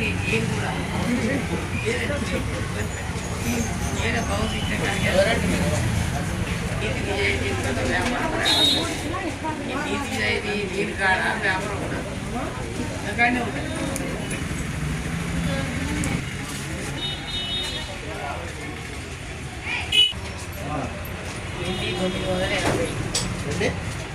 ఏం కూడా ఏదో భౌతికంగా నీతి జీవితంలో వ్యాపారం ఈ నీతి ఇది దీని కాడ వ్యాపారం ఉండదు అందుకనే ఉంటుంది ఇది తొమ్మిది వందల ఎనభై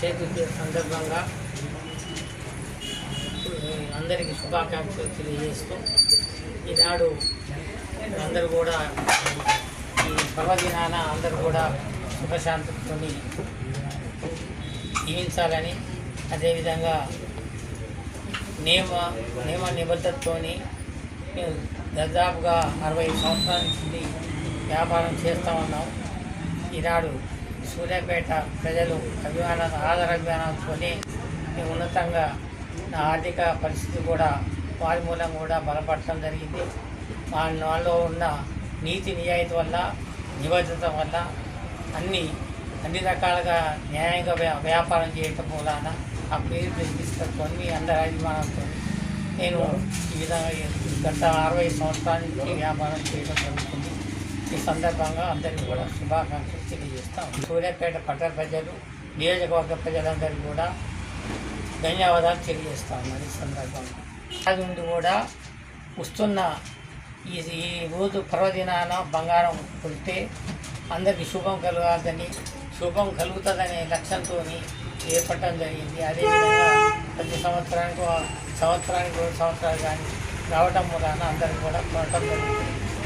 చేతి సందర్భంగా అందరికీ శుభాకాంక్షలు తెలియజేస్తూ ఈనాడు అందరూ కూడా ఈ పర్వదినాన అందరూ కూడా సుఖశాంతితో జీవించాలని అదేవిధంగా నియమ నియమ నిబద్ధతతో మేము దాదాపుగా అరవై సంవత్సరాల నుంచి వ్యాపారం చేస్తూ ఉన్నాం. ఈనాడు సూర్యాపేట ప్రజలు అభిమాన ఆదర అభిమానంతోనే ఉన్నతంగా నా ఆర్థిక పరిస్థితి కూడా వారి మూలం కూడా బలపడటం జరిగింది. వాళ్ళ వాళ్ళలో ఉన్న నీతి నిజాయితీ వల్ల నిబద్ధత వల్ల అన్ని అన్ని రకాలుగా న్యాయంగా వ్యా- వ్యాపారం చేయటం మూలాన ఆ పేరు ప్రతిష్టతో మీ అందరి అభిమానంతో నేను ఈ విధంగా గత అరవై సంవత్సరాల నుంచి వ్యాపారం చేయడం జరిగింది. సందర్భంగా అందరికీ కూడా శుభాకాంక్షలు తెలియజేస్తాం సూర్యాపేట పట్టణ ప్రజలు నియోజకవర్గ ప్రజలందరికీ కూడా ధన్యవాదాలు తెలియజేస్తాం మరి సందర్భంగా. అది నుండి కూడా వస్తున్న ఈ ఈ రోజు పర్వదినాన బంగారం కొలితే అందరికీ శుభం కలగాలని శుభం కలుగుతుందనే లక్ష్యంతో ఏర్పడటం జరిగింది. అదేవిధంగా ప్రతి సంవత్సరానికి ఒక- సంవత్సరానికి రెండు సంవత్సరాలు కానీ రావటం మూలాన అందరికీ కూడా కొనటం జరుగుతుంది.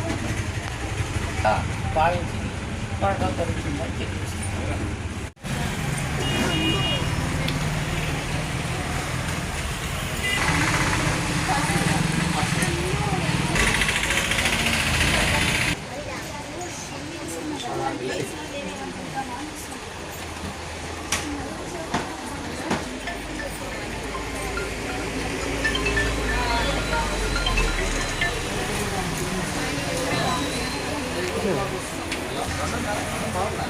啊八十几八但是它根本就没有这 Thank you.